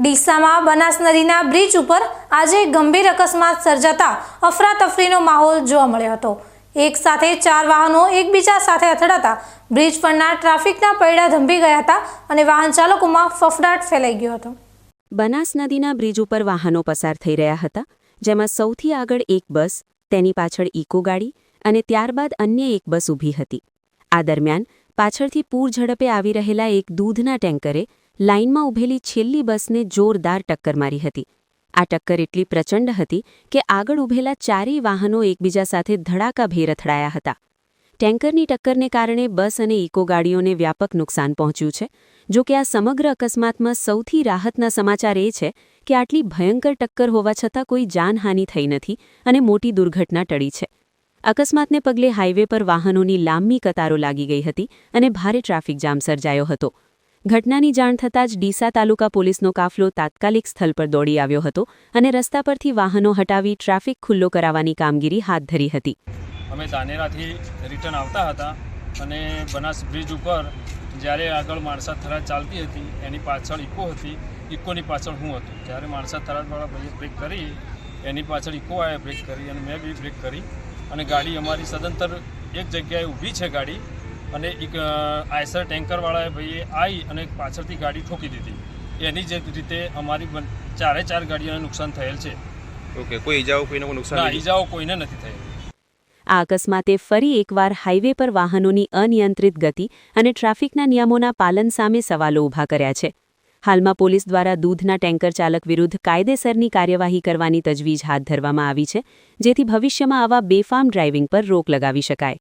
ડીસામાં બનાસ નદીના બ્રિજ ઉપર આજે ગંભીર અકસ્માત સર્જાતા અફરાતફરીનો માહોલ જોવા મળ્યો હતો. એક સાથે ચાર વાહનો એકબીજા સાથે અથડાતા બ્રિજ પરના ટ્રાફિકના પૈડા ધંભી ગયા હતા અને વાહન ચાલકોમાં ફફડાટ ફેલાઈ ગયો હતો. બનાસ નદીના બ્રિજ ઉપર વાહનો પસાર થઈ રહ્યા હતા, જેમાં સૌથી આગળ એક બસ, તેની પાછળ ઇકો ગાડી અને ત્યારબાદ અન્ય એક બસ ઊભી હતી. આ દરમિયાન પાછળથી પૂર ઝડપે આવી રહેલા એક દૂધના ટેન્કરે લાઇનમાં ઊભેલી છેલ્લી બસને જોરદાર ટક્કર મારી હતી. આ ટક્કર એટલી પ્રચંડ હતી કે આગળ ઊભેલા ચારેય વાહનો એકબીજા સાથે ધડાકાભેર અથડાયા હતા. ટેન્કરની ટક્કરને કારણે બસ અને ઇકો ગાડીઓને વ્યાપક નુકસાન પહોંચ્યું છે, જો કે આ સમગ્ર અકસ્માતમાં સૌથી રાહતના સમાચાર એ છે કે આટલી ભયંકર ટક્કર હોવા છતાં કોઈ જાનહાનિ થઈ નથી અને મોટી દુર્ઘટના ટળી છે. અકસ્માતને પગલે હાઇવે પર વાહનોની લાંબી કતારો લાગી ગઈ હતી અને ભારે ટ્રાફિક જામ સર્જાયો હતો. ઘટનાની જાણ થતાં જ ડીસા તાલુકા પોલીસનો કાફલો તાત્કાલિક સ્થળ પર દોડી આવ્યો હતો અને રસ્તા પરથી વાહનો હટાવી ટ્રાફિક ખુલ્લો કરાવવાની કામગીરી હાથ ધરી હતી. અમે દાનેરાથી રિટર્ન આવતા હતા અને બનાસ બ્રિજ ઉપર જ્યારે આગળ માણસા થરાદ ચાલતી હતી, એની પાછળ ઇકો હતી, ઇકોની પાછળ હું હતું. ત્યારે માણસા થરાદવાળા ભાઈએ બ્રેક કરી, એની પાછળ ઇકો આવે બ્રેક કરી અને મેં બી બ્રેક કરી અને ગાડી અમારી સદંતર એક જગ્યાએ ઊભી છે ગાડી. અને એક આયસર ટેન્કરવાળાએ ભાઈએ આવી અને પાછળથી ગાડી ઠોકી દીધી. એની જે રીતે અમારી ચારે ચાર ગાડીઓને નુકસાન થયેલ છે. ઓકે કોઈ ઈજાઓ કોઈને કોઈ નુકસાન ઈજાઓ કોઈને નથી થયેલ. આ અકસ્માતે ફરી એકવાર હાઇવે પર વાહનોની અનિયંત્રિત ગતિ અને ટ્રાફિકના નિયમોના પાલન સામે સવાલો ઊભા કર્યા છે. હાલમાં પોલીસ દ્વારા દૂધના ટેન્કર ચાલક વિરુદ્ધ કાયદેસરની કાર્યવાહી કરવાની તજવીજ હાથ ધરવામાં આવી છે જેથી ભવિષ્યમાં આવા બેફામ ડ્રાઇવિંગ પર રોક લગાવી શકાય.